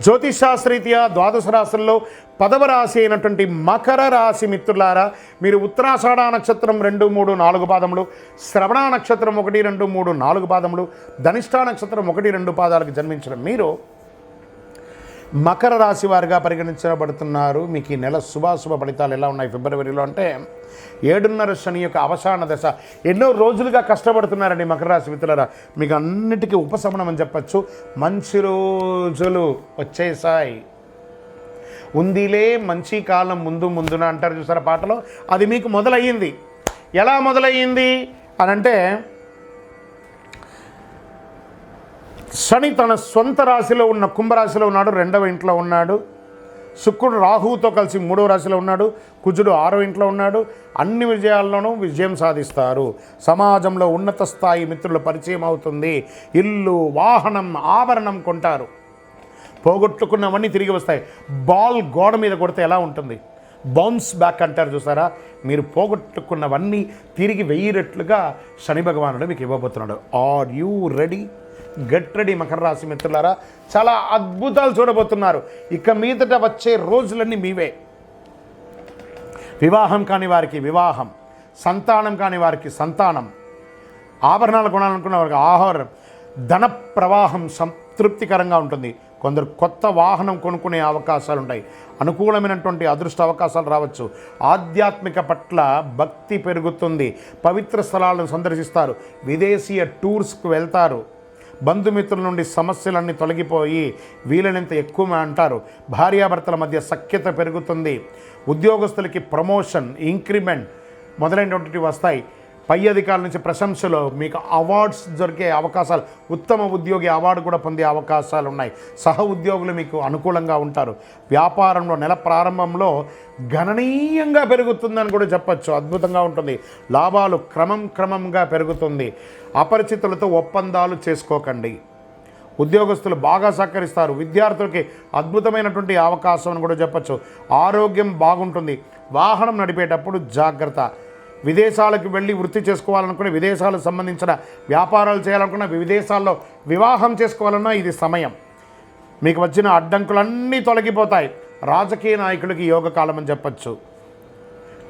జ్యోతిషాస్త్రీత్యా ద్వాదశ రాశుల్లో పదవ రాశి అయినటువంటి మకర రాశి మిత్రులారా మీరు ఉత్తరాషాఢ నక్షత్రం రెండు మూడు నాలుగు పాదములు శ్రవణ నక్షత్రం ఒకటి రెండు మూడు నాలుగు పాదములు ధనిష్ఠా నక్షత్రం ఒకటి రెండు పాదాలకు జన్మించిన మీరు మకర రాశి వారిగా పరిగణించబడుతున్నారు. మీకు ఈ నెల శుభాశుభ ఫలితాలు ఎలా ఉన్నాయి ఫిబ్రవరిలో అంటే ఏడున్నర శని యొక్క అవసాన దశ. ఎన్నో రోజులుగా కష్టపడుతున్నారండి మకర రాశి మిత్రులరా. మీకు అన్నిటికీ ఉపశమనం అని చెప్పచ్చు. మంచి రోజులు వచ్చేసాయి. ఉందిలే మంచి కాలం ముందు ముందున అంటారు చూసారా పాటలో? అది మీకు మొదలయ్యింది. ఎలా మొదలయ్యింది? అని శని తన సొంత రాశిలో ఉన్న కుంభరాశిలో ఉన్నాడు రెండవ ఇంట్లో ఉన్నాడు. శుక్రుడు రాహువుతో కలిసి మూడవ రాశిలో ఉన్నాడు కుజుడు ఆరో ఇంట్లో ఉన్నాడు. అన్ని విజయాల్లోనూ విజయం సాధిస్తారు. సమాజంలో ఉన్నత స్థాయి మిత్రుల పరిచయం అవుతుంది. ఇల్లు వాహనం ఆభరణం కొంటారు. పోగొట్టుకున్నవన్నీ తిరిగి వస్తాయి. బాల్ గోడ మీద కొడితే ఎలా ఉంటుంది? బౌన్స్ బ్యాక్ అంటారు చూసారా? మీరు పోగొట్టుకున్నవన్నీ తిరిగి వెయ్యినట్లుగా శని భగవానుడు మీకు ఇవ్వబోతున్నాడు. Are you ready get ready Makar రాశి మిత్రులారా చాలా అద్భుతాలు చూడబోతున్నారు. ఇక మీదట వచ్చే రోజులన్నీ మీవే. వివాహం కాని వారికి వివాహం సంతానం కాని వారికి సంతానం ఆభరణాలు కొనాలనుకున్న వారికి ఆహారం ధన ప్రవాహం సంతృప్తికరంగా ఉంటుంది. కొందరు కొత్త వాహనం కొనుక్కునే అవకాశాలు ఉంటాయి అనుకూలమైనటువంటి అదృష్ట అవకాశాలు రావచ్చు. ఆధ్యాత్మిక పట్ల భక్తి పెరుగుతుంది. పవిత్ర స్థలాలను సందర్శిస్తారు. విదేశీయ టూర్స్కు వెళ్తారు. బంధుమిత్రుల నుండి సమస్యలన్నీ తొలగిపోయి వీలైనంత ఎక్కువ అంటారు. భార్యాభర్తల మధ్య సఖ్యత పెరుగుతుంది. ఉద్యోగస్తులకి ప్రమోషన్ ఇంక్రిమెంట్ మొదలైనటువంటివి వస్తాయి. పై అధికారుల నుంచి ప్రశంసలు మీకు అవార్డ్స్ దొరికే అవకాశాలు ఉత్తమ ఉద్యోగి అవార్డు కూడా పొందే అవకాశాలు ఉన్నాయి. సహ ఉద్యోగులు మీకు అనుకూలంగా ఉంటారు. వ్యాపారంలో నెల ప్రారంభంలో గణనీయంగా పెరుగుతుందని కూడా చెప్పచ్చు. అద్భుతంగా ఉంటుంది. లాభాలు క్రమం క్రమంగా పెరుగుతుంది. అపరిచితులతో ఒప్పందాలు చేసుకోకండి. ఉద్యోగస్తులు బాగా సహకరిస్తారు. విద్యార్థులకి అద్భుతమైనటువంటి అవకాశం అని కూడా చెప్పచ్చు. ఆరోగ్యం బాగుంటుంది. వాహనం నడిపేటప్పుడు జాగ్రత్త. విదేశాలకు వెళ్ళి వృత్తి చేసుకోవాలనుకున్న విదేశాలకు సంబంధించిన వ్యాపారాలు చేయాలనుకున్న విదేశాల్లో వివాహం చేసుకోవాలన్నా ఇది సమయం. మీకు వచ్చిన అడ్డంకులన్నీ తొలగిపోతాయి. రాజకీయ నాయకులకి యోగకాలం అని చెప్పచ్చు.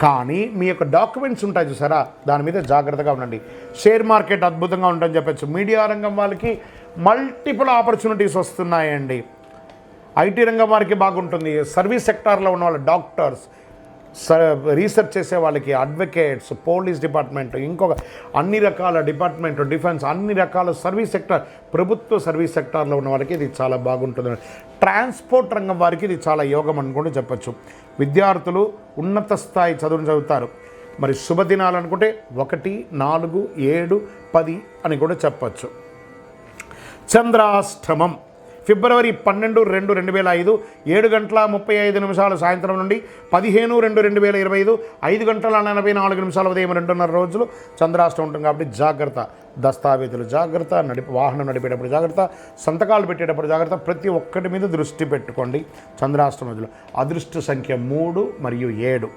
కానీ మీ యొక్క డాక్యుమెంట్స్ ఉంటాయి చూసారా? దాని మీద జాగ్రత్తగా ఉండండి. షేర్ మార్కెట్ అద్భుతంగా ఉంటుందని చెప్పచ్చు. మీడియా రంగం వాళ్ళకి మల్టిపుల్ ఆపర్చునిటీస్ వస్తున్నాయండి. ఐటీ రంగం వారికి బాగుంటుంది. సర్వీస్ సెక్టార్లో ఉన్న వాళ్ళ డాక్టర్స్ రీసెర్చ్ చేసే వాళ్ళకి అడ్వకేట్స్ పోలీస్ డిపార్ట్మెంట్ ఇంకొక అన్ని రకాల డిపార్ట్మెంట్ డిఫెన్స్ అన్ని రకాల సర్వీస్ సెక్టర్ ప్రభుత్వ సర్వీస్ సెక్టార్లో ఉన్న వారికి ఇది చాలా బాగుంటుంది. ట్రాన్స్పోర్ట్ రంగం వారికి ఇది చాలా యోగం అని కూడా చెప్పచ్చు. విద్యార్థులు ఉన్నత స్థాయి చదువును చదువుతారు. మరి శుభదినాలు అనుకుంటే ఒకటి నాలుగు ఏడు పది అని కూడా చెప్పచ్చు. చంద్రాష్టమం. ఫిబ్రవరి పన్నెండు రెండు రెండు వేల ఐదు ఏడు గంటల ముప్పై ఐదు నిమిషాలు సాయంత్రం నుండి పదిహేను రెండు రెండు వేల ఇరవై ఐదు ఐదు గంటల నలభై నాలుగు నిమిషాల ఉదయం రెండున్నర రోజులు చంద్రాష్టం ఉంటుంది కాబట్టి జాగ్రత్త దస్తావేజులు జాగ్రత్త నడిపి వాహనం నడిపేటప్పుడు జాగ్రత్త సంతకాలు పెట్టేటప్పుడు జాగ్రత్త ప్రతి ఒక్కటి మీద దృష్టి పెట్టుకోండి చంద్రాష్టం రోజులు. అదృష్ట సంఖ్య మూడు మరియు ఏడు.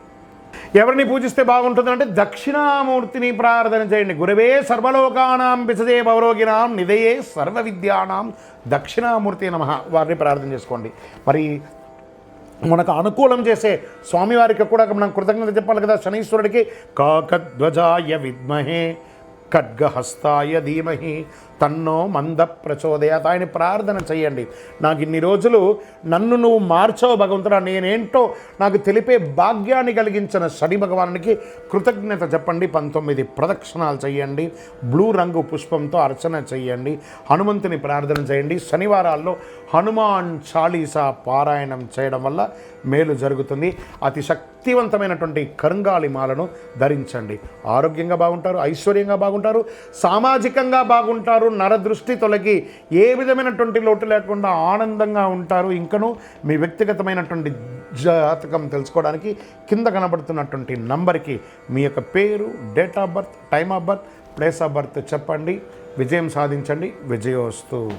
ఎవరిని పూజిస్తే బాగుంటుందంటే దక్షిణామూర్తిని ప్రార్థన చేయండి. గురవే సర్వలోకానాం విసజే పౌరోగినాం నిదయే సర్వ విద్యానాం దక్షిణామూర్తి నమ. వారిని ప్రార్థన చేసుకోండి. మరి మనకు అనుకూలం చేసే స్వామివారికి కూడా మనం కృతజ్ఞత చెప్పాలి కదా. శనీశ్వరుడికి కాకధ్వజాయ విద్మహే. ఖడ్గహస్తాయ ధీమహి తన్నో మంద ప్రచోదయాత్ ఆయన ప్రార్థన చేయండి నాకు ఇన్ని రోజులు నన్ను నువ్వు మార్చావు భగవంతుడా నేనేంటో నాకు తెలిపే భాగ్యాన్ని కలిగించిన శని భగవానునికి కృతజ్ఞత చెప్పండి. పంతొమ్మిది ప్రదక్షిణాలు చేయండి బ్లూ రంగు పుష్పంతో అర్చన చేయండి హనుమంతుని ప్రార్థన చేయండి శనివారాల్లో హనుమాన్ చాలీసా పారాయణం చేయడం వల్ల మేలు జరుగుతుంది. అతి శక్తివంతమైనటువంటి కరుంగాళి మాలను ధరించండి. ఆరోగ్యంగా బాగుంటారు ఐశ్వర్యంగా బాగుంటారు. బాగుంటారు సామాజికంగా బాగుంటారు నరదృష్టి తొలగి ఏ విధమైనటువంటి లోటు లేకుండా ఆనందంగా ఉంటారు. ఇంకను మీ వ్యక్తిగతమైనటువంటి జాతకం తెలుసుకోవడానికి కింద కనబడుతున్నటువంటి నంబర్కి మీ యొక్క పేరు date of birth time of birth place of birth చెప్పండి. విజయం సాధించండి. విజయోస్తు.